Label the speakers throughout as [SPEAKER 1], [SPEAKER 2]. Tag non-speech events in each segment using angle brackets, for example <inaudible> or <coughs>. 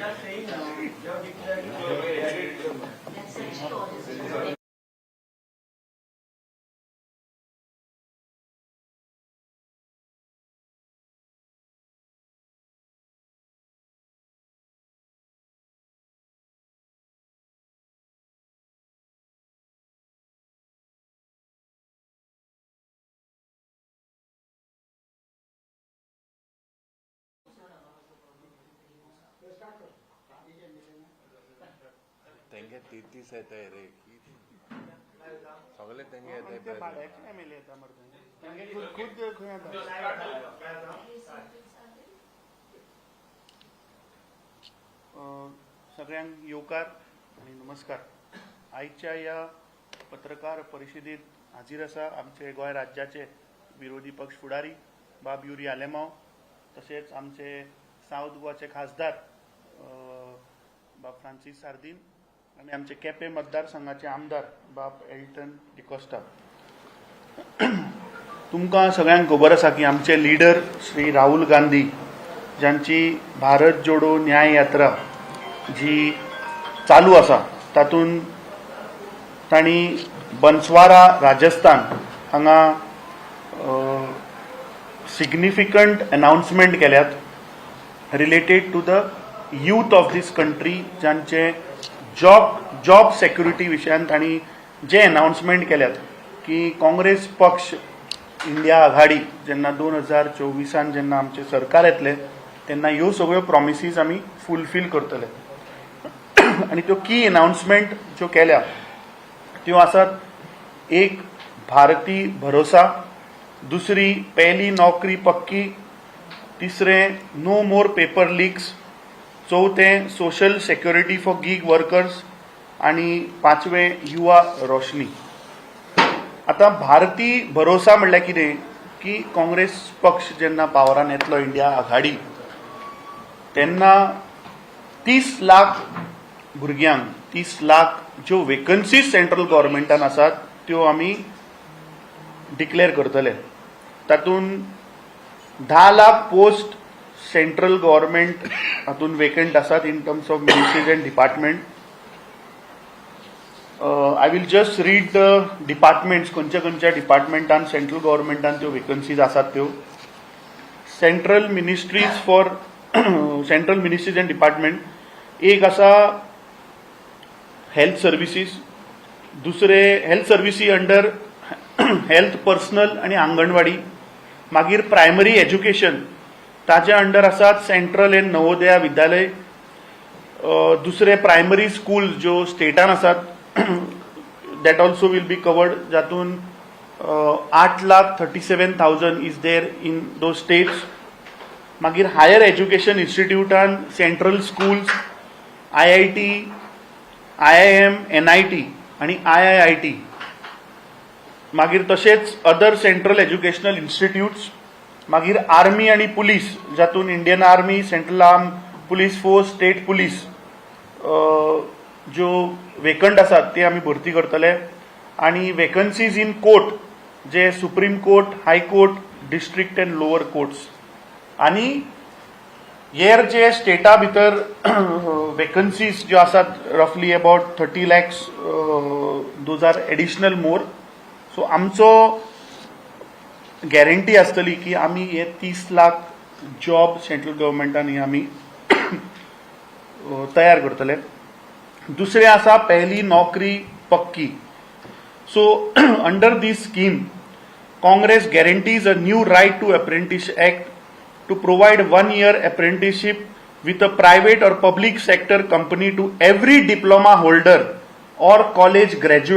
[SPEAKER 1] तेंगे तीस येताय रे सगळे
[SPEAKER 2] एल ए येता मरे तेंगे येता अं, सगळ्यांक येवकार आणि नमस्कार. आयच्या या पत्रकार परिशदेत हाजीर आसा आमचे गोंय राज्याचे विरोधी पक्ष फुडारी बाब युरी आलेमांव तशेंच आमचे सावथ गोवाचे खासदार बाब फ्रांसीस सार्दीन आणि आमचे केपें मतदारसंघाचे आमदार बाब एल्टन डिकोस्टा. तुमकां सगळ्यांक खबर आसा की आमचे लिडर श्री राहुल गांधी ज्यांची भारत जोडो न्याय यात्रा जी चालू आसा तातूंत तांणी बन्सवारा राजस्थान हांगा सिग्निफिकंट अनाउन्समेंट केल्यात related to the youth of this country ज्यांचे जॉब जॉब सेक्युरिटी विशयान तांणी जे अनाउन्समेंट केल्यात की काँग्रेस पक्ष इंडिया आघाडी जेन्ना दोन हजार चोवीसान जेन्ना आमचे सरकार येतले तेन्ना ह्यो सगळ्यो प्रॉमिसीस आमी फुलफील करतले. आनी त्यो की अनाउन्समेंट ज्यो केल्या त्यो आसात एक भारती भरोसा दुसरी पहली नौकरी पक्की तिसरें no more paper leaks चौथें social security for gig workers आणि पांचवें युवा रोशनी. आता भारती भरोसा म्हणल्यार कितें की काँग्रेस पक्ष जेन्ना पावरान येतलो इंडिया आघाडी तेन्ना तीस लाख भुरग्यांक तीस लाख ज्यो वेकन्सीज सेंट्रल गव्हर्मेंटान आसात त्यो आमी डिक्लेअर करतले. तातूंत धा लाख पोस्ट सेंट्रल गव्हर्मेंट हातूंत वेकंट आसात in terms of ministries and department I will just read the departments खंयच्या खंयच्या डिपार्टमेंटान सेंट्रल गव्हर्मेंटान त्यो वेकन्सीज आसात त्यो. Central ministries for central ministries and department एक आसा हेल्थ सर्विसीस दुसरे health services under health personal आणि अंगणवाडी. मागीर प्रायमरी एज्युकेशन ताच्या अंडर आसात सेंट्रल एंड नवोदया विद्यालय दुसरे प्रायमरी स्कूल ज्यो स्टेटान आसात that also will be covered जातून आठ lakh thirty seven thousand is there in those states मागीर higher education इन्स्टिट्यूटान central schools I I T I I M N I T आणि I I I T मागीर तशेंच other central educational institutes मागीर army आणि police जातून Indian army central arm police force state police ज्यो vacant आसात ते आमी भरती करतले. आणि वेकन्सीज इन कोर्ट जे supreme court high court district and lower courts आणि हेर जे स्टेटा भितर वेकन्सीज ज्यो आसात रफली about thirty lakhs those are additional more so आमचो गॅरंटी आसतली की आमी हे तीस लाख जॉब सेंट्रल गव्हर्मेंटान हे आमी तयार करतले दुसरें आसा पहिली नोकरी पक्की so under this scheme Congress guarantees a new right to apprentice act to provide one year apprenticeship a a or or public company to to diploma holder or college college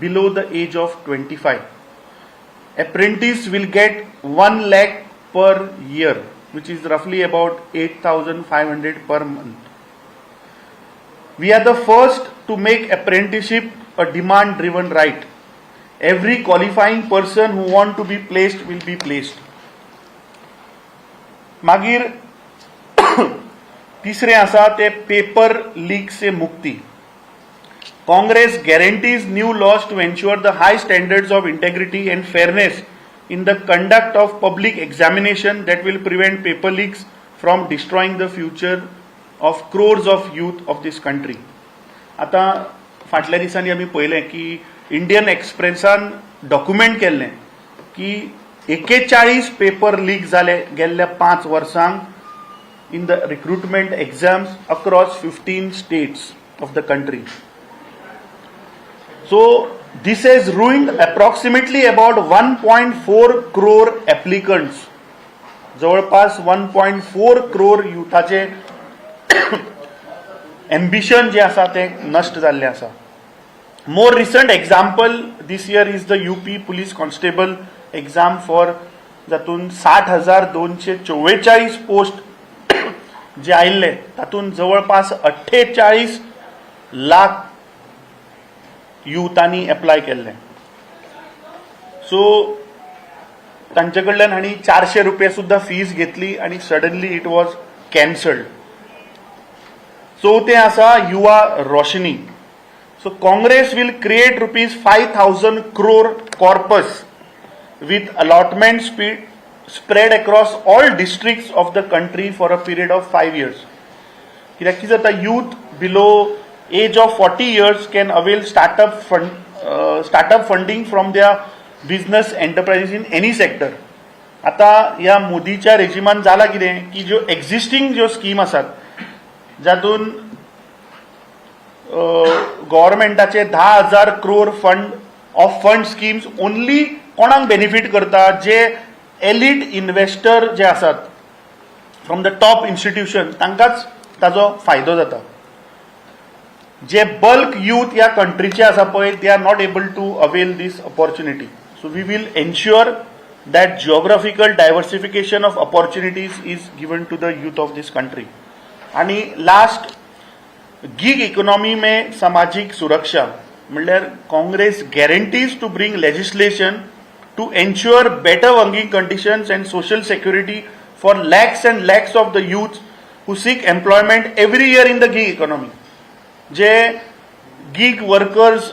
[SPEAKER 2] below the age of twenty 25. apprentice will get 1 lakh per year which is roughly about 8500 per month we are the first to make apprenticeship a demand driven right every qualifying person who want to be placed will be placed मागीर तिसरें आसा ते paper leak से मुक्ती Congress guarantees new laws to ensure the high standards of integrity and fairness in the conduct of public examination that will prevent paper leaks from destroying the future of crores of youth of this country आतां फाटल्या दिसांनी आमी पळयलें की Indian एक्सप्रेसान document केल्लें की एकेचाळीस paper leak जाले गेल्ल्या पांच वर्सांक in the recruitment exams across fifteen states of the country So this has ruined approximately about 1.4 crore applicants. जवळपास 1.4 क्रोर युथाचे <coughs> एम्बिशन जे आसा ते नश्ट जाल्ले आसा more recent example this year is the UP police constable exam for जातून साठ हजार दोनशे चव्वेचाळीस पोस्ट <coughs> जे आयिल्ले तातूंत जवळपास अठ्ठेचाळीस लाख युथांनी एप्लाय केल्लें सो तांचे कडल्यान हांणी चारशे रुपया सुद्दां फीज घेतली आनी सडनली इट वॉज कॅन्सल्ड चवथें आसा Yuva Roshni. So Congress will create rupees five thousand crore corpus with allotment speed spread across all district of the country for a period of five years कित्याक कितें जाता youth below age of 40 years can avail startup fund, uh, startup funding from their business enterprises in any sector. आता ह्या मोदीच्या रेजिमान जाला कितें की ज्यो एक्झिस्टींग ज्यो स्कीम आसात जातून गव्हर्मेंटाचे धा हजार crore fund of fund schemes only कोणाक बेनिफीट करता जे एलिट इन्व्हेस्टर जे आसात फ्रॉम द टॉप इन्स्टिट्यूशन तांकांच ताजो फायदो जाता जे बल्क यूथ ह्या कंट्रीचे आसा पळय they are not able to avail this opportunity so we will ensure that geographical diversification of opportunities is given to the youth of this country आणि लास्ट गीग इकॉनॉमी में सामाजिक सुरक्षा म्हणल्यार Congress guarantees to bring legislation to ensure better working conditions and social security for lakhs and lakhs of the youth who seek employment every year in the gig economy जे gig workers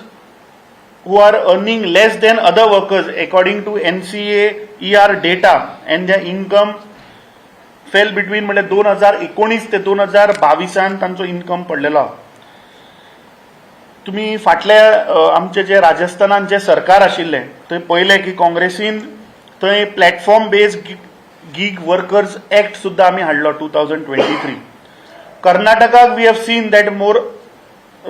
[SPEAKER 2] who are earning less than other workers according to NCA ER data and their income fell between म्हणजे दोन हजार एकोणीस ते दोन हजार बावीसान तांचो income पडलेलो आहा. तुम्ही फाटल्या आमचे जे राजस्थानात जे सरकार आशिल्ले थंय पयलें की काँग्रेसीन थंय platform based gig workers act सुद्दां आमी हाडलो two thousand twenty three कर्नाटकाक we have seen that more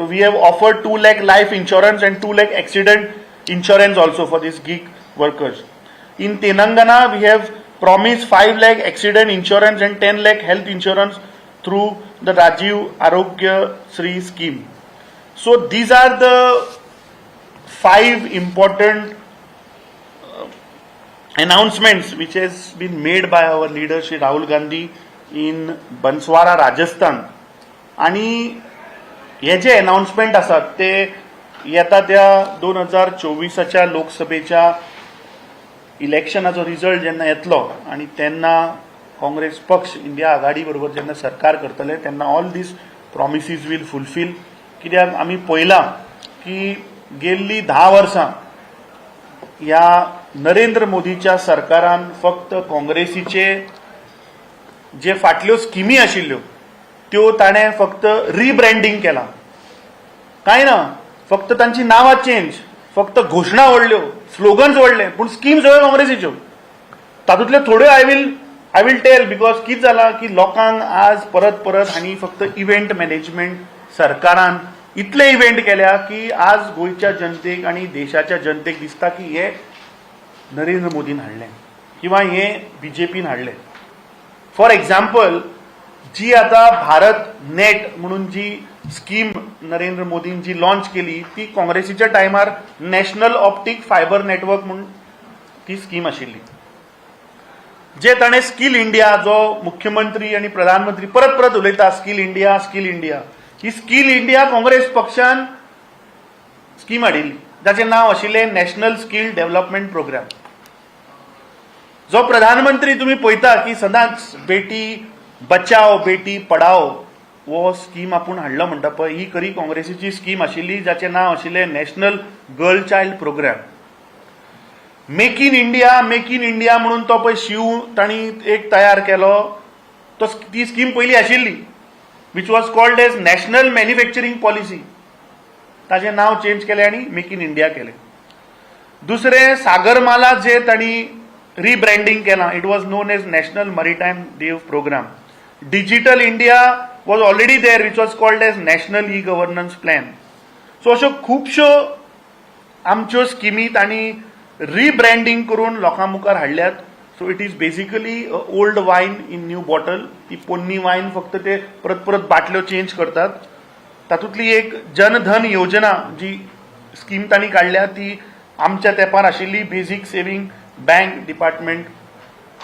[SPEAKER 2] we have offered 2 lakh life insurance and 2 lakh accident insurance also for these gig workers. In Telangana, we have promised 5 lakh accident insurance and 10 lakh health insurance through the Rajiv Arogya Sri scheme. So these are the five important uh, announcements which has been made by our leader Shri Rahul Gandhi in Banswara, Rajasthan. आणि हे जे announcement आसात ते येता त्या दोन हजार चोवीसाच्या लोकसभेच्या इलेक्शनाचो रिझल्ट जेन्ना येतलो आणि तेन्ना काँग्रेस पक्ष इंडिया आघाडी बरोबर जेन्ना सरकार करतले तेन्ना all these promises will fulfil कित्याक आमी पळयलां की गेल्ली धा वर्सां ह्या नरेंद्र मोदीच्या सरकारान फक्त काँग्रेसीचे जे फाटल्यो स्किमी आशिल्ल्यो त्यो ताणें फक्त रिब्रँडींग केलां. कांय ना? फक्त तांची नांवां चेंज फक्त घोशणा व्हडल्यो स्लोगन्स व्हडले पूण स्कीम सगळ्यो काँग्रेसीच्यो. तातूंतल्यो थोड्यो I will I will tell because कितें जालां की लोकांक आज परत परत हांणी फक्त इव्हेंट मॅनेजमेंट सरकारान इतले इव्हेंट केल्या की आज गोंयच्या जनतेक आनी देशाच्या जनतेक दिसता की हे नरेंद्र मोदीन हाडलें. किंवा हे बी जे पीन हाडलें. फॉर एग्जाम्पल जी आता भारत नेट म्हणून जी स्कीम नरेंद्र मोदींची जी लॉन्च केली ती काँग्रेसीच्या टायमार नॅशनल ऑप्टीक फायबर नेटवर्क म्हणून ती स्कीम आशिल्ली. जे ताणें स्कील इंडिया जो मुख्यमंत्री आणि प्रधानमंत्री परत परत उलयता स्कील इंडिया स्कील इंडिया ही स्कील इंडिया काँग्रेस पक्षान स्कीम हाडिल्ली. जाचें नांव आशिल्लें नॅशनल स्कील डेव्हलपमेंट प्रोग्राम जो प्रधानमंत्री तुम्ही पळयता की सदांच बेटी बचाव बेटी पडाव हो स्कीम आपूण हाडलो म्हणटा पळय ही खरी काँग्रेसीची स्कीम आशिल्ली जाचें नांव आशिल्लें national girl child programme make in India make in India म्हणून तो पळय शिव तांणी एक तयार केलो. तो ती स्कीम पयली आशिल्ली which was called as national manufacturing policy ताजें नाव चेंज केलें आनी मेक इन इंडिया केलें. दुसरें सागरमाला जे तांणी रिब्रँडिंग केलां it was known as national maritime dev programme digital India was already there which was called as national e governance plan so अश्यो खुबश्यो आमच्यो स्किमी तांणी रिब्रँडींग करून लोकां मुखार हाडल्यात so it is basically old wine in new bottle ती पोन्नी वायन फक्त ते परत परत बाटल्यो चेंज करतात. तातूंतली एक जनधन योजना जी स्कीम तांणी काडल्या ती आमच्या तेंपार आशिल्ली basic saving bank department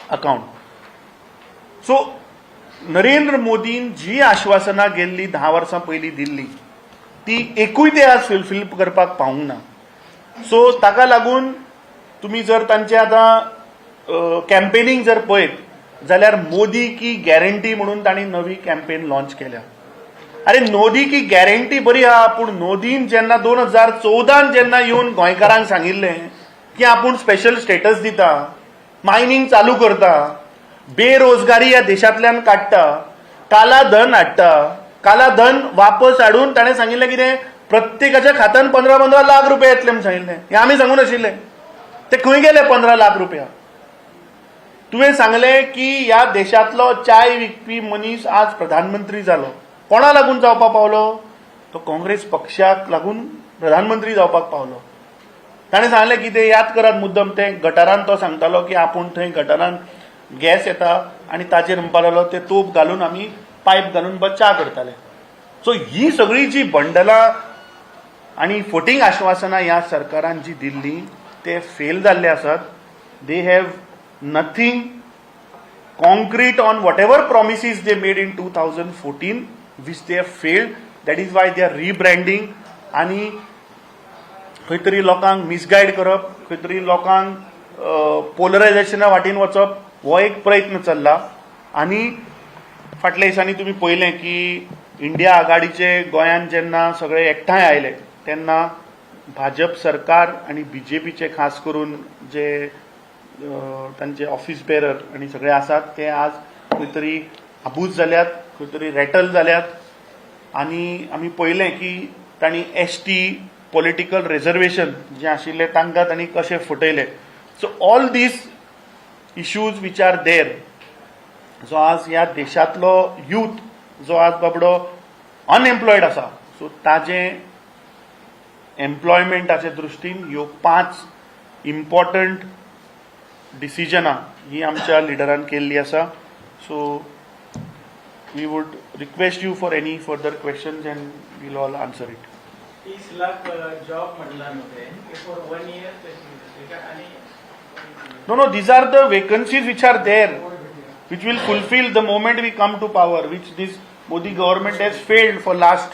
[SPEAKER 2] account so Narendra मोदीन जी आश्वासनां गेल्ली धा वर्सां पयलीं दिल्ली ती एकूय ते आज फुलफील करपाक पावूंक ना. सो ताका लागून तुमी जर तांचे आतां कॅम्पेनींग जर पळयत जाल्यार मोदी की गॅरंटी म्हणून तांणी नवी कॅम्पेन लॉन्च केल्या. अरे नोदी की गॅरंटी बरी आहा पूण नोदीन जेन्ना दोन हजार चौदान जेन्ना येवन गोंयकारांक सांगिल्लें की आपूण स्पेशल स्टेटस दिता मायनिंग चालू करता बेरोजगारी ह्या देशांतल्यान काडटा काला धन हाडटा काला धन वापस हाडून ताणें सांगिल्लें कितें प्रत्येकाच्या खात्यान पंदरा पंदरा लाख रुपया येतले म्हण सांगिल्लें हें आमी सांगून आशिल्लें ते खंय गेले पंदरा लाख रुपया? तुवें सांगलें की ह्या देशांतलो चाय विकपी मनीस आज प्रधानमंत्री जालो कोणा लागून जावपाक पावलो? तो काँग्रेस पक्षाक लागून प्रधानमंत्री जावपाक पावलो. ताणें सांगलें कितें याद करात मुद्दम ते गटारान तो सांगतालो की आपूण थंय गटारान गॅस येता आनी ताजेर म्हणपाक लागलो ते तोप घालून आमी पायप घालून बा च्या करताले सो ही सगळी जी बंडलां आनी फोटींग आश्वासनां ह्या सरकारान जी दिल्ली ते फेल जाल्ले आसात they have nothing concrete on whatever promises they made in 2014 which they have failed. That is why they are rebranding. आणि खंय तरी लोकांक मिसगायड करप खंय तरी लोकांक पोलरायझेशना वाटेन वचप हो एक प्रयत्न चल्ला. आनी फाटल्या दिसांनी तुमी पयलें की इंडिया आघाडीचे गोंयांत जेन्ना सगळे एकठांय आयले तेन्ना भाजप सरकार आनी बी जे पीचे खास करून जे तांचे ऑफिस बेरर आनी सगळे आसात ते आज खंय तरी आबूज जाल्यात खंय तरी रेटल जाल्यात आनी आमी पळयलें की तांणी एस टी पॉलिटिकल रिजर्वेशन जे आशिल्लें तांकां तांणी कशें फुटयलें. So all this issues which are there जो आज ह्या देशांतलो यूथ जो आज बाबडो अनएम्प्लॉयड आसा सो ताजें एम्प्लॉयमेंटाचे दृश्टीन ह्यो पांच इम्पॉर्टंट डिसिजनां ही आमच्या लिडरान केल्ली आसा so we would request you for any further questions and will all answer it
[SPEAKER 3] तीस लाख जॉब म्हटलं नव्हते फॉर वन इयर आणि
[SPEAKER 2] No, no, these are the vacancies which are there, which will fulfill the moment we come to power, which this Modi government has failed for last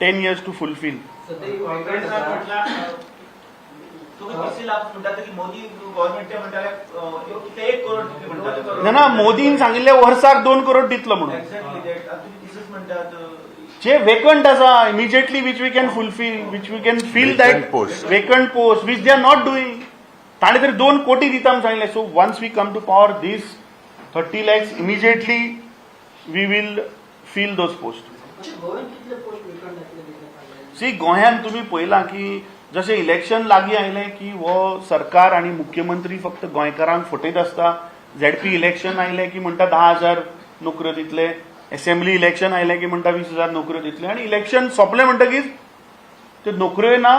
[SPEAKER 2] 10 years to fulfill. ना ना मोदीन सांगिल्ले वर्साक दोन करोड दितलो म्हणून जे vacant आसा immediately which we can fulfil which we can fill
[SPEAKER 1] Vacant
[SPEAKER 2] that
[SPEAKER 1] post.
[SPEAKER 2] Vacant post which they are not doing तरी दोन कोटी दिता सांगिल्लें so once we come to power this thirty lakhs
[SPEAKER 4] immediately we will fill those post
[SPEAKER 2] C गोंयांत तुमी पळयलां की जशें इलेक्शन लागीं आयलें की हो सरकार आनी मुख्यमंत्री फक्त गोंयकारांक फटयत आसता झेड पी इलेक्शन आयलें की म्हणटा धा हजार नोकऱ्यो दितले. एसेंब्ली इलेक्शन आयलें की म्हणटा वीस हजार नोकऱ्यो दितले. आनी इलेक्शन सोंपलें म्हणटकीच त्यो नोकऱ्योय ना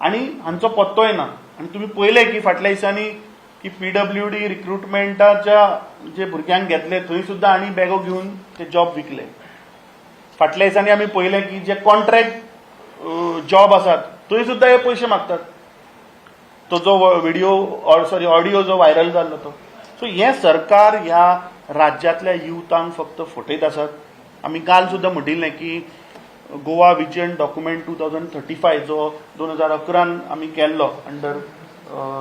[SPEAKER 2] आनी हांचो पत्तोय ना. आनी तुमी पळयलें की फाटल्या दिसांनी की पी डब्ल्यू डी रिक्रुटमेंटाच्या जे भुरग्यांक घेतले थंय सुद्दां आनी बॅगो घेवन ते जॉब विकले. फाटल्या दिसांनी आमी पळयलें की जे कॉन्ट्रॅक्ट जॉब आसात थंय सुद्दां हे पयशे मागतात. तो जो व्हिडिओ सॉरी ऑडिओ जो व्हायरल जाल्लो तो. सो हे सरकार ह्या राज्यांतल्या युथांक फक्त फटयत आसात आमी काल सुद्दां म्हणिल्लें की Goa vision document two thousand thirty five जो दोन हजार अकरान आमी केल्लो अंडर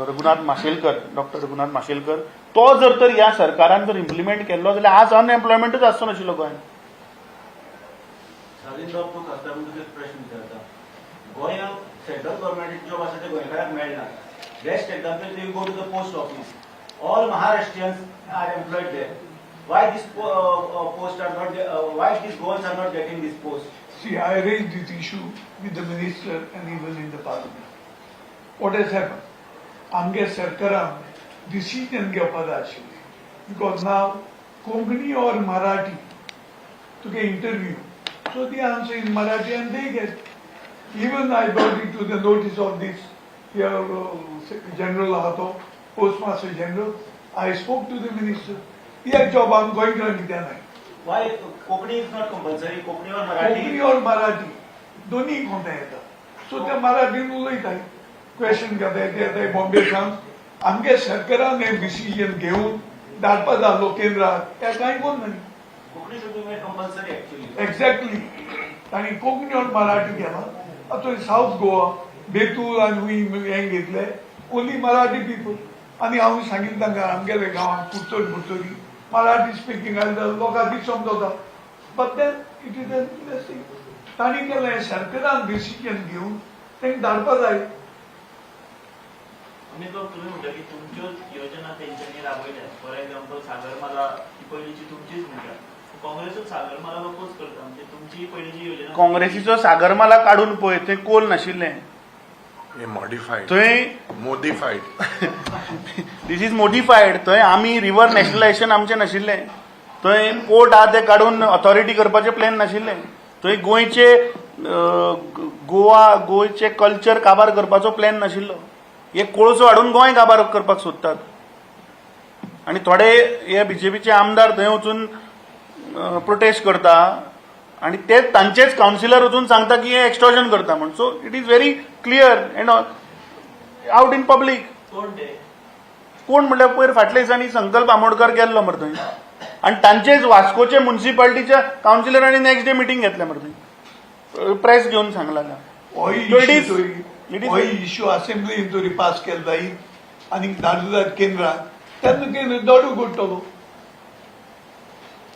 [SPEAKER 2] रघुनाथ माशेलकर डॉक्टर रघुनाथ माशेलकर. तो जर तर ह्या सरकारान जर इम्प्लिमेंट केल्लो जाल्यार आज अनएम्प्लॉयमेंटच आसचो नाशिल्लो गोंयांत
[SPEAKER 3] सालीन म्हणून प्रश्न विचारता. गोंयांत सेंट्रल गव्हर्मेंट जॉब आसा ते गोंयकारांक मेळना. Best example you go to the post office all Maharashtrian are employed there why these post uh, uh, why are not, are uh, why these goals are not getting this post?
[SPEAKER 5] See, I raised this issue with the minister and even in the parliament. What has happened? आमगे सरकारान decision घेवपाक आशिल्ली because now Konkani or Marathi तुगे interview so they answer in Marathi and they get even I brought it to the notice of this general आहा तो post master general I spoke to the minister या job आम गोंय करून कित्या नाय
[SPEAKER 3] Kokni is not compulsory, Kokni or
[SPEAKER 5] Konkani? और मराठी दोन्ही कोणता येता सो ते मराठीन उलयताय क्वेश्चन घेताय ते येताय बॉम्बेसान आमगे सरकारान हे डिसिजन घेवन धाडपा जालो केंद्राक ते कांय कोण नाही.
[SPEAKER 3] compulsory actually.
[SPEAKER 5] एक्झॅक्टली ताणी कोंकणी और मराठी केला आता साऊथ गोवा बेतूल हुंय हें घेतले ओन्ली मराठी पीपल आनी हांव सांगितलें तांकां आमगेले गांवांत कुडचोड बुडचोडी मराठी स्पिकींग लोकांक ती समजता but then it is interesting तांणी केलें सरकारान डिसिजन घेवन तांकां धाडपा जाय
[SPEAKER 6] आमी तो तुम्ही म्हणटा की तुमच्यो योजना तेंच्यांनी राबयल्या फॉर एक्झाम्पल सागरमाला ही पयलींची तुमचीच म्हणटा काँग्रेसूच सागरमाला अपोज करता. म्हणजे तुमची पयलींची योजना
[SPEAKER 2] काँग्रेसीचो सागरमाला काडून पळय थंय कोल नाशिल्लें
[SPEAKER 1] हे मॉडिफाईड
[SPEAKER 2] थंय
[SPEAKER 1] मोडिफाईड
[SPEAKER 2] दीस इज मोडिफायड थंय आमी रिव्हर नॅशनलायझेशन आमचें नाशिल्लें थंय पोर्ट आहा ते काडून ऑथॉरिटी करपाचें प्लॅन नाशिल्लें. थंय गोंयचे गोवा गोंयचे कल्चर काबार करपाचो प्लॅन नाशिल्लो. हे कोळसो हाडून गोंय काबार करपाक सोदतात. आनी थोडे हे बीजेपीचे आमदार थंय वचून प्रोटेस्ट करता. आनी ते तांचेच कावन्सिलर वचून सांगता की हे एक्सटॉर्जन करता म्हणून so it is very clear and out in public
[SPEAKER 6] कोण
[SPEAKER 2] म्हणल्यार पयर फाटल्या दिसांनी संकल्प आमोणकर गेल्लो मरे थंय. आनी तांचेच वास्कोचे म्युन्सिपाल्टीच्या कावन्सिलरांनी नेक्स्ट डे मिटींग घेतल्या मरे प्रेस घेवन सांगला
[SPEAKER 5] इश्यू असेंब्लीन तरी पास केलो जाय आनी धाडलो जायत केंद्राक तेन्ना केंद्र. दोडू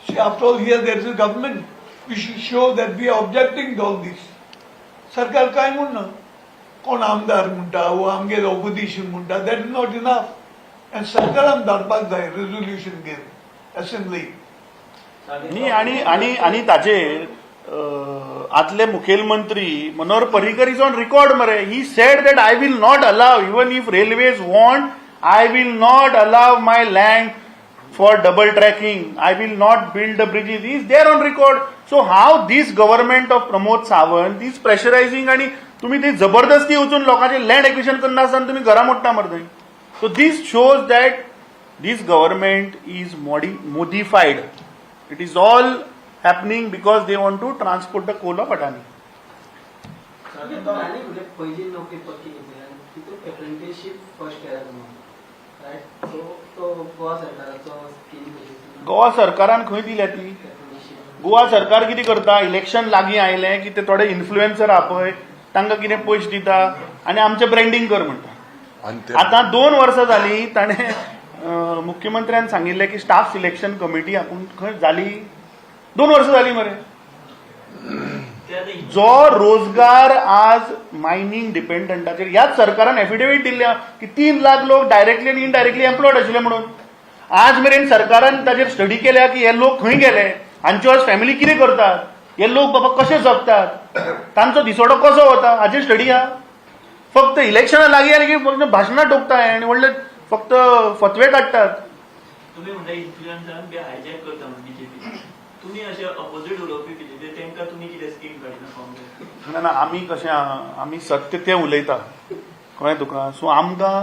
[SPEAKER 5] after all, here there is a government. We should show that we are objecting to all this. सरकार काय म्हणना कोण आमदार म्हणटा वो आमगेलो ऑपोजिशन म्हणटा दॅट इज नॉट इनफ आनी सरकारान धाडपाक जाय रेजोल्युशन घेवन असेंब्ली.
[SPEAKER 2] न्ही आनी आनी आनी ताचेर अं, आदले मुखेलमंत्री Manohar Parrikar is on record मरे. He said that I will not allow even if railways want I will not allow my land for double tracking I will not build the bridges is there on record so how this government of Pramod Sawant this pressurising आणि तुम्ही ते जबरदस्ती वचून लोकांचे land acquisition करना आसतना तुम्ही घरा मोडटा मरे थंय so this shows that this government is modi- modified. It is all happening because they want to transport the coal of Adani.
[SPEAKER 4] म्हणजे आनी म्हणजे पहिली नोकरी पक्की घेतली आनी तितून एप्रेंटिसशीप फर्स्ट केला म्हणून रायट सो तो गोवा सरकाराचो स्कीम
[SPEAKER 2] गोवा सरकारान खंय दिल्या ती?
[SPEAKER 4] एप्रेंटिसशीप
[SPEAKER 2] गोवा सरकार कितें करता? इलेक्शन लागीं आयलें की ते थोडे इन्फ्लुएन्सर आहा पळय तांकां कितें पयशे दिता? आनी आमचें ब्रँडींग कर म्हणटा.
[SPEAKER 1] आणि ते
[SPEAKER 2] आतां दोन वर्सां जालीं ताणें मुख्यमंत्र्यान सांगिल्लें की स्टाफ सिलेक्शन कमिटी आपूण खंय जाली दोन वर्सां जालीं मरे. जो रोजगार आज मायनिंग डिपेंडंटाचेर ह्याच सरकारान एफिडेव्हिट दिल्या की तीन लाख लोक डायरेक्टली आणि इनडायरेक्टली एम्प्लॉयड आशिल्ले म्हणून. आज मेरेन सरकारान ताचेर स्टडी केल्या की हे लोक खंय गेले? हांच्यो आज फॅमिली कितें करतात? हे लोक बाबा कशे जगतात? तांचो दिसवडो कसो वता हाचेर स्टडी आहा फक्त इलेक्शनां लागीं आनी की फक्त भाशणां ठोकताय आनी व्हडले फक्त फतवे काडटात
[SPEAKER 6] तुम्ही म्हणटा इन्फ्लुएन्सरान बी हायजॅक करता बीजेपी तुम्ही अशे अपोजीट उलोवपी बीजेपी तेंकां तुमी कितें स्कीम काडना काँग्रेस
[SPEAKER 2] ना ना आमी कशें आहा आमी सत्य तें उलयता कळ्ळें तुका? सो आमकां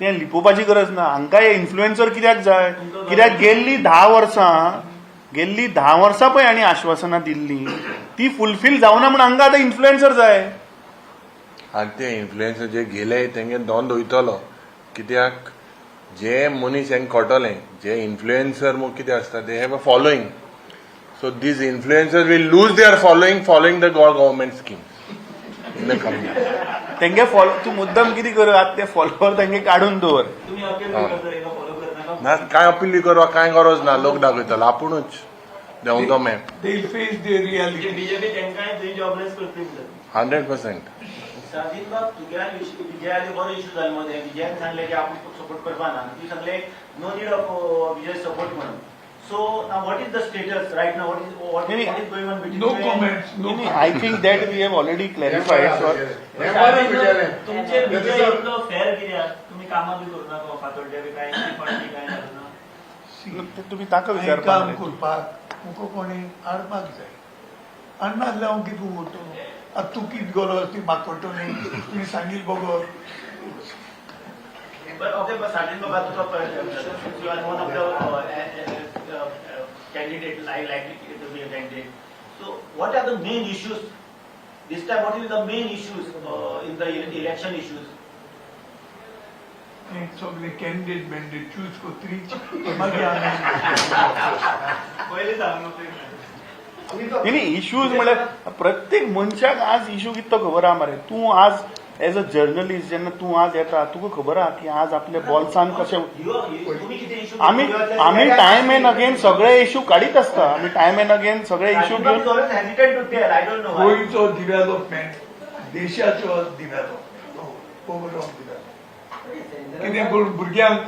[SPEAKER 2] तें लिपोवपाची गरज ना. हांकां हे इन्फ्लुएन्सर कित्याक जाय? कित्याक गेल्ली धा वर्सां गेल्ली धा वर्सां पळय आनी आश्वासनां दिल्लीं. ती फुलफील जावना म्हण हांकां आतां इन्फ्लुएन्सर जाय.
[SPEAKER 1] आणि ते इन्फ्लुएन्सर जे गेले तेंगे दोन दोयतलो कित्याक? जे मनीस हेंक कळटले जे इन्फ्लुएन्सर मग कितें आसता ते have a following so this influencer will lose their following following the government scheme in the coming
[SPEAKER 2] तेंगे फॉलो तूं मुद्दम कितें कर? आतां ते फॉलोवर तेंगे काडून दवर
[SPEAKER 1] हा. ना काय अपील करवा काय गरज ना? लोक दाखयतलो आपुणूच.
[SPEAKER 5] दे द
[SPEAKER 6] जॉबलेस करतली. म्हणटात
[SPEAKER 1] हंड्रेड पर्सेंट
[SPEAKER 3] साजीद बाब तुग्या विजय आली बरो इश्यू जालो मध्ये. विजयान सांगले की आपण सपोर्ट करपा ना तू सांगले no need of Vijay support म्हणून. So now what is the status right now? What is, what
[SPEAKER 2] Any-
[SPEAKER 3] what is going on between
[SPEAKER 5] No
[SPEAKER 3] you and-
[SPEAKER 5] comments, no comments.
[SPEAKER 2] I think that we have already clarified. So,
[SPEAKER 6] तुमचे विजय इतलो फेर कित्याक तुम्ही कामां बी करूं नाका फातोड्डे बी काय फाटी काय ना
[SPEAKER 2] ते तुम्ही ताका विचारपाक
[SPEAKER 5] काम. करपाक मुको कोणी हाडपाक जाय कितें उरतो आतां तूं गरज ती म्हाका कळटली तुमी सांगिल बगो
[SPEAKER 3] But okay, but starting the back of since you are one of the uh, uh, uh, candidate, like likely to be a candidate. So what are the main issues? This time, what will be the main issues uh, in the ele- election issues?
[SPEAKER 5] हें सगळे candidate मॅन्डिडेट choose
[SPEAKER 6] पयलीं सांग न्हू
[SPEAKER 2] नाही, issues म्हळ्यार प्रत्येक मनशाक आज इश्यू कितलो खबर आहा मरे तूं आज एज अ जर्नलिस्ट जेन्ना तूं आज येता तुका खबर आहा की आज आपल्या बॉल्सान कशें आम्ही आम्ही टाइम एन अगेन सगळे इश्यू काढीत असता आम्ही टाइम एन अगेन सगळे इश्यू
[SPEAKER 3] why.
[SPEAKER 5] गोंयचो डिवेलपमेंट देशाचो डिवेलपमेंट ओवरऑल डिवेलपमेंट कितें करून भुरग्यांक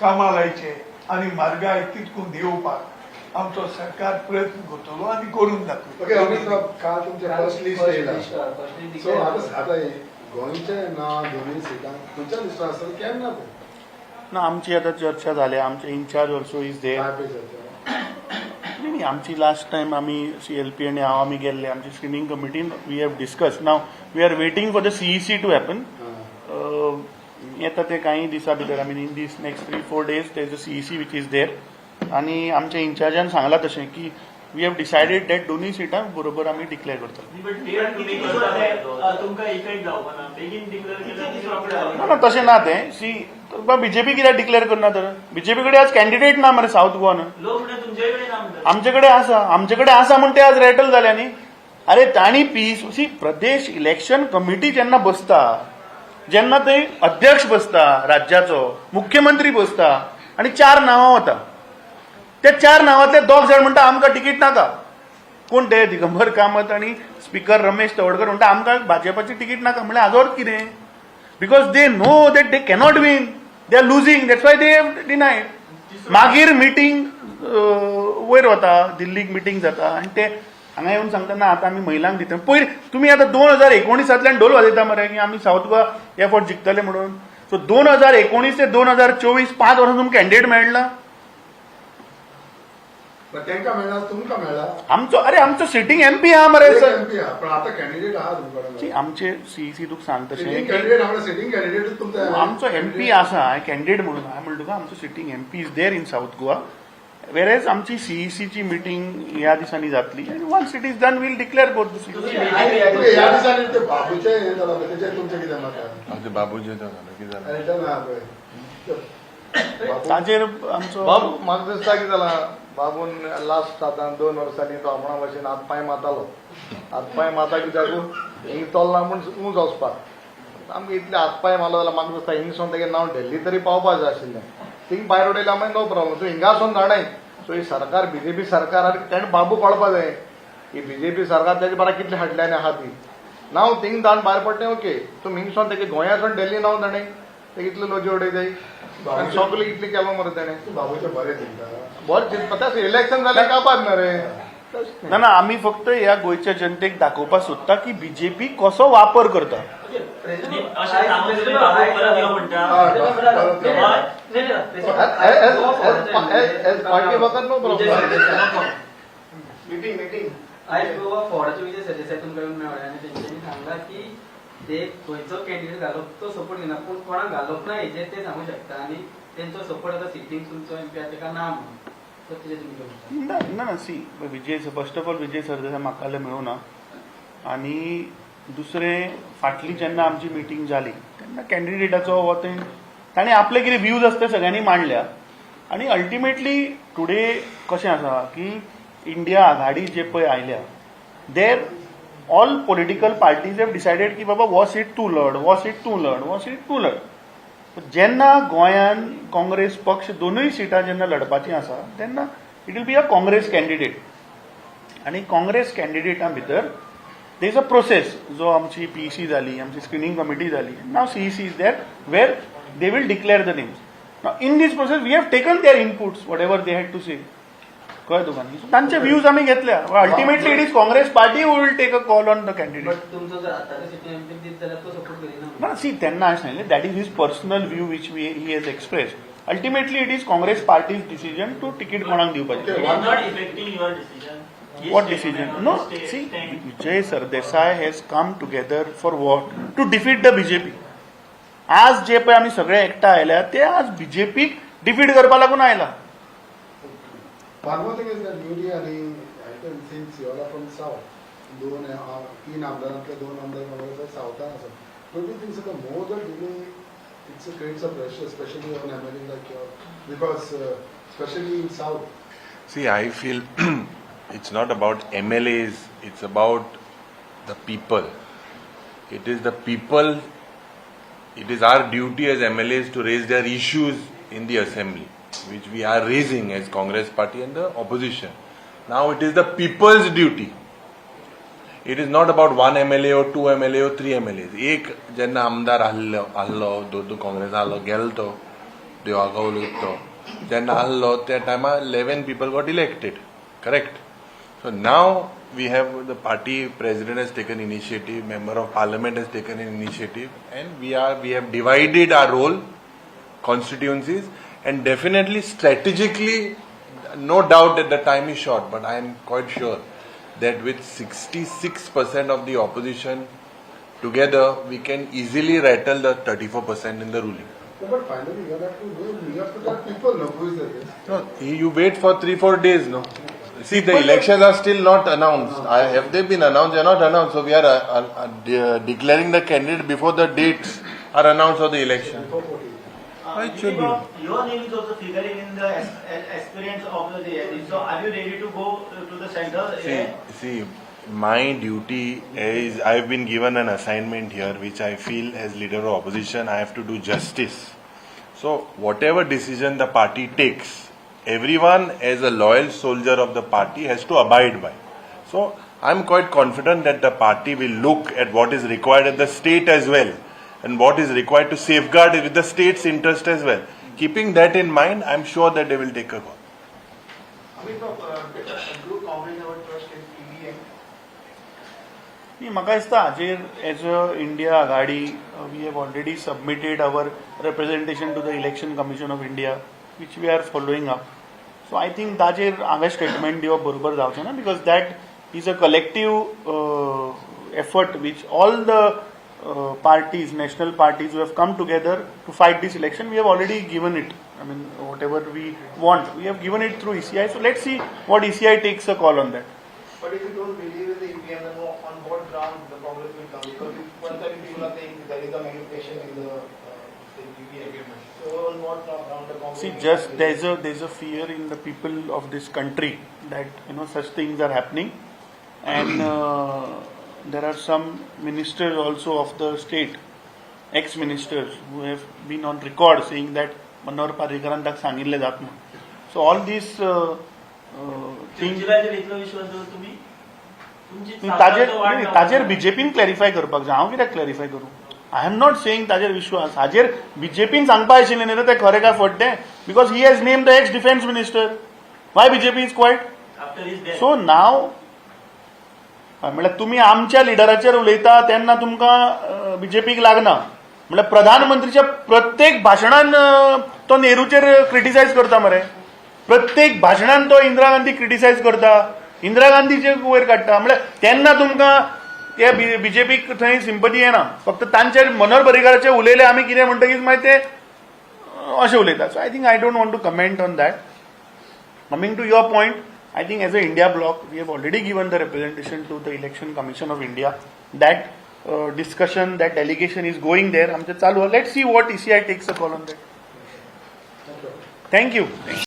[SPEAKER 5] कामां लायचे आनी म्हारगाय तितकून देंवोवपाक आमचो सरकार प्रयत्न करतलो आनी करून दाखयतलो
[SPEAKER 7] ओके अमित साहेब काल तुमचे फर्स्ट लिस्ट येयला
[SPEAKER 4] फर्स्ट
[SPEAKER 7] सो आता आता गोंयचे ना दोनूय सिटां खंयच्या लिस्टार आसतले केन्ना ते?
[SPEAKER 2] ना आमची आता चर्चा झाल्या आमचे इन्चार्ज ऑल्सो इज देर नाही नाही, आमची लास्ट टाइम आम्ही सी एल पी आणि हांव आमी गेल्ले आमची स्क्रिनींग कमिटीन we have discuss now we are waiting for the CEC to
[SPEAKER 7] happen.
[SPEAKER 2] येता ते काही दिसा भितर I mean in this next three four days there is a CEC which is there आणि आमच्या इन्चार्जान सांगला तशें की वी हॅव डिसायडेड दॅट दोनूय सिटां बरोबर आमी डिक्लेअर करतले
[SPEAKER 6] बट डेट तुम्ही करता. तुमकां इफेक्ट जावपा ना
[SPEAKER 2] तशें ना तें. सी बीजेपी कित्याक डिक्लेअर करना तर? बीजेपी कडेन आज कॅन्डिडेट ना मरे साऊथ गोवान आमचे कडेन आसा आमचे कडेन आसा म्हण ते आज रेटल जाल्या न्ही अरे तांणी पीस प्रदेश इलेक्शन कमिटी जेन्ना बसता जेन्ना थंय अध्यक्ष बसता राज्याचो मुख्यमंत्री बसता आनी चार नांवां वता ते चार नांवांतले दोग जाण म्हणटा आमकां तिकीट नाका. कोण ते? दिगंबर कामत आणि स्पीकर रमेश तवडकर म्हणटा आमकां भाजपाची तिकीट नाका. म्हणल्यार हाजो कितें because they know that they cannot win they are losing that's why they deny मागीर मिटींग वयर वता दिल्लीक मिटींग जाता. आनी ते हांगा येवन सांगता ना आतां आमी महिलांक दिता. पयर तुमी आतां दोन हजार एकोणिसांतल्यान ढोल वाजयता मरे की आमी साऊथ गोवा हे फावट जिखतले म्हणून. सो दोन हजार एकोणीस ते दोन हजार चोवीस पांच वर्सां तुमकां कॅन्डिडेट मेळना
[SPEAKER 7] तुमकां मेळ्ळा
[SPEAKER 2] आमचो अरे आमचो सिटींग एमपी आहा मरे सर
[SPEAKER 7] आहा, पण आता कॅन्डिडेट आहा
[SPEAKER 2] आमचे सीईसी तुका सांग तशें
[SPEAKER 7] सिटींग
[SPEAKER 2] की
[SPEAKER 7] कॅन्डिडेट आपल्या सिटींग कॅन्डिडेट तुमचा
[SPEAKER 2] आमचो एमपी आसा हांवें कॅन्डिडेट म्हणून. हांवें म्हणलो तुका आमचो sitting MP is there in South Goa whereas आमची सीईसीची मिटींग ह्या दिसांनी जातली. आनी once it is done will declare both the
[SPEAKER 7] तुमचे ह्या दिसांनी ते बाबूचे हे जालां पळय, तेचेर तुमचें कितें मत आहा?
[SPEAKER 1] आमचे बाबूजी किती
[SPEAKER 7] पळय.
[SPEAKER 2] ताजेर आमचो
[SPEAKER 8] बाबू म्हाका दिसता कितें जालां बाबून लास्ट आतां दोन वर्सांनी तो आपणा भशेन हात पांय मातालो. हात पांय माता कित्याक हिंग चलना म्हूण उंच वचपाक आमकां इतले हात पांय मारलो जाल्यार म्हाका दिसता हिंगसून तेगे नांव ढेल्ली तरी पावपाक जाय आशिल्लें. थिंग भायर उडयलें मागीर नो प्रॉब्लम सो हिंगासून धाडय सो ही सरकार बीजेपी सरकार तेणें बाबू कळपा जाय. ही बीजेपी सरकार तेजे बारा कितले हाडल्यानी आहा ती नांव थिंग धाडून भायर पडटें ओके. तुमी हिंगसून तेगे गोंयासून ढेल्ली नांव ताणें ते इतले लोजी उडयताय सगळें इतलें केलो मरे तेणें
[SPEAKER 7] बाबूचे बरें चिंता
[SPEAKER 8] तें इलेक्शन जाल्यार कापात ना रे
[SPEAKER 2] ना ना आमी फक्त ह्या गोंयच्या जनतेक दाखोवपाक सोदता की बीजेपी कसो वापर करता.
[SPEAKER 6] यो
[SPEAKER 7] यो.
[SPEAKER 4] मीटिंग मीटिंग आयज गोवा विजय सरदेसाय तुमकां येवन मेळ्ळे आनी तेंच्यांनी सांगला की ते खंयचो कॅन्डिडेट घालप तो सपोर्ट घेना पूण कोणाक घालप ना हेजेर ते सांगू शकता. आनी तेंचो सपोर्ट आतां सिटींग तुमचो एमपी आहा तेका ना म्हणून
[SPEAKER 2] ना ना see Vijay first of all Vijay Sardesai म्हाका जाल्यार मेळूना आनी दुसरें फाटली जेन्ना आमची मिटींग जाली तेन्ना कॅन्डिडेटाचो हो थंय ताणें आपले कितें व्ह्यूज आसता ते सगळ्यांनी मांडल्या. आनी अल्टिमेटली टुडे कशें आसा की इंडिया आघाडी जे पळय आयल्या there all political parties have decided की बाबा हो सीट तूं लड हो सीट तूं लड वॉ सीट तूं लड जेन्ना गोंयान काँग्रेस पक्ष दोनूय सिटां जेन्ना लडपाचीं आसा तेन्ना it will be a Congress candidate आनी काँग्रेस कॅन्डिडेटां भितर दे इज अ प्रोसेस जो आमची पीईसी जाली आमची स्क्रिनींग कमिटी जाली नाव CEC is that where they will declare the names in this process we have taken their inputs whatever they had to say कळ्ळें तुका न्ही तांचे व्ह्यूज आमी घेतल्या ultimately it is Congress party will take a call on the candidate
[SPEAKER 4] but तुमचो जर तो support
[SPEAKER 2] ना सी तेन्ना अशें सांगलें that is his personal view which we he has expressed ultimately
[SPEAKER 6] it is Congress party's decision to
[SPEAKER 2] ticket
[SPEAKER 6] कोणाक
[SPEAKER 2] दिवपाचें
[SPEAKER 6] the sta-
[SPEAKER 2] see,
[SPEAKER 6] stand.
[SPEAKER 2] Vijay Sardesai has come together for what? To defeat the BJP. आज जे पळय आमी सगळे एकठांय आयल्या ते आज बीजेपीक डिफीट करपा लागून आयला?
[SPEAKER 7] One more thing is that beauty आणि I can since you all are from south, दोन अ, तीन आमदारांतले दोन आमदार काँग्रेस सावथान आसा Don't you think so the more the delay it's a creates a pressure especially on MLA like your because uh, especially in south
[SPEAKER 1] See, I feel <clears throat> it's not about MLAs, it's about the people. It is the people, it is our duty as MLAs to raise their issues in the assembly, which we are raising as Congress party and the opposition. Now it is the people's duty. It is not about one MLA or two MLA or three MLAs. एक जेन्ना आमदार आहलो आहलो दोन काँग्रेस आहलो गेलो तो देवागा उलयत तो जेन्ना आहलो त्या टायमार eleven people got elected correct so now we have the party president has taken initiative member of parliament has taken initiative and we are we have divided our role constituencies and definitely strategically no doubt that the time is short but i am quite sure that with 66% of the opposition together we can easily rattle the 34% in the ruling.
[SPEAKER 7] No, but finally you have to know you have to tell people no who is the
[SPEAKER 1] no you wait for 3 4 days no. See the elections are still not announced. I, have they been announced? They are not announced. So we are uh, uh, uh, de- declaring the candidate before the dates are announced of the election
[SPEAKER 7] before 14
[SPEAKER 3] Uh,
[SPEAKER 1] It should
[SPEAKER 3] your, your name is also figuring in the as- as- aspirants of the day. So are you ready to go uh, to the center?
[SPEAKER 1] See, see, my duty is I've been given an assignment here which I feel as leader of opposition I have to do justice. So whatever decision the party takes, everyone as a loyal soldier of the party has to abide by. So I'm quite confident that the party will look at what is required at the state as well and what is required to safeguard with the state's interest as well. Keeping that in mind, I'm sure that they will take a call.
[SPEAKER 2] Maga is the Ajir as a India Agadi. Uh, we have already submitted our representation to the Election Commission of India, which we are following up. So I think Dajir Aga statement you Burbar Davchana because that is a collective uh, effort which all the the parties, national parties who have come together to fight this election, we have already given it. I mean, whatever we want, we have given it through ECI. So let's see what ECI takes a call on that.
[SPEAKER 9] But if you don't believe in the EVM, then on what ground the Congress will come? Because if one side people are saying there is a manipulation in the uh, EVM. So on what ground the Congress?
[SPEAKER 2] See, just there's a there's a fear in the people of this country that you know such things are happening, and uh, there are some ministers also of the state, ex-ministers who have been on record saying that पर्रीकरान ताका सांगिल्लें जाता म्हणून so all this thing
[SPEAKER 6] चिंचुराचेर इतलो विश्वास दवर तुम्ही तुमची
[SPEAKER 2] ताजेर नाही. ताजेर बीजेपीन क्लॅरिफाय करपाक जाय. हांव कित्याक क्लॅरिफाय करूं? आय एम नॉट सेईंग ताजेर विश्वास. हाजेर बीजेपीन सांगपा आशिल्लें न्ही रे तें खरें काय फट्टें because he has name the ex defence minister why
[SPEAKER 6] BJP is quiet.
[SPEAKER 2] So नाव म्हणल्यार तुमी आमच्या लिडराचेर उलयता तेन्ना तुमकां बीजेपीक लागना. म्हणल्यार प्रधानमंत्रीच्या प्रत्येक भाशणान तो नेहरूचेर क्रिटिसायज करता मरे. प्रत्येक भाशणान तो इंदिरा गांधी क्रिटिसायज करता. इंदिरा गांधीचे वयर काडटा. म्हळ्यार तेन्ना तुमकां ते बीजेपीक थंय सिंपती येना. फक्त तांचेर मनोहर पर्रीकाराचे उलयले आमी कितें म्हणटकीच मागीर ते अशें उलयता. So I think I don't want to comment on that coming to your point I think as a India bloc, we have already given the representation to the Election Commission of India. That uh, discussion, that delegation is going there. Let's see what ECI takes a call on that. Thank you.